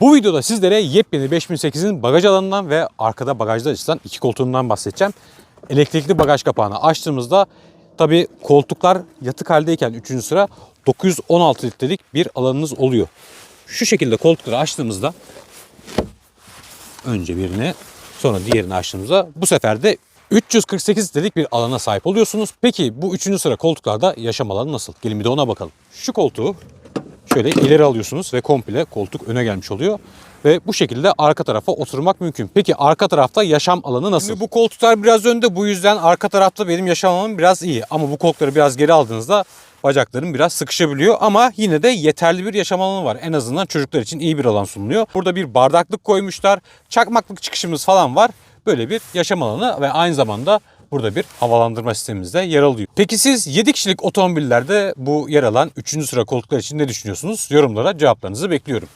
Bu videoda sizlere yepyeni 5008'in bagaj alanından ve arkada bagajda açılan iki koltuğundan bahsedeceğim. Elektrikli bagaj kapağını açtığımızda tabi koltuklar yatık haldeyken 3. sıra 916 litrelik bir alanınız oluyor. Şu şekilde koltukları açtığımızda önce birini sonra diğerini açtığımızda bu sefer de 348 litrelik bir alana sahip oluyorsunuz. Peki bu 3. sıra koltuklarda yaşam alanı nasıl? Gelin bir de ona bakalım. Şu koltuğu şöyle ileri alıyorsunuz ve komple koltuk öne gelmiş oluyor. Ve bu şekilde arka tarafa oturmak mümkün. Peki arka tarafta yaşam alanı nasıl? Şimdi bu koltuklar biraz önde bu yüzden arka tarafta benim yaşam alanım biraz iyi. Ama bu koltukları biraz geri aldığınızda bacaklarım biraz sıkışabiliyor ama yine de yeterli bir yaşam alanı var. En azından çocuklar için iyi bir alan sunuluyor. Burada bir bardaklık koymuşlar. Çakmaklık çıkışımız falan var. Böyle bir yaşam alanı ve aynı zamanda burada bir havalandırma sistemimizde yer alıyor. Peki siz 7 kişilik otomobillerde bu yer alan 3. sıra koltuklar için ne düşünüyorsunuz? Yorumlara cevaplarınızı bekliyorum.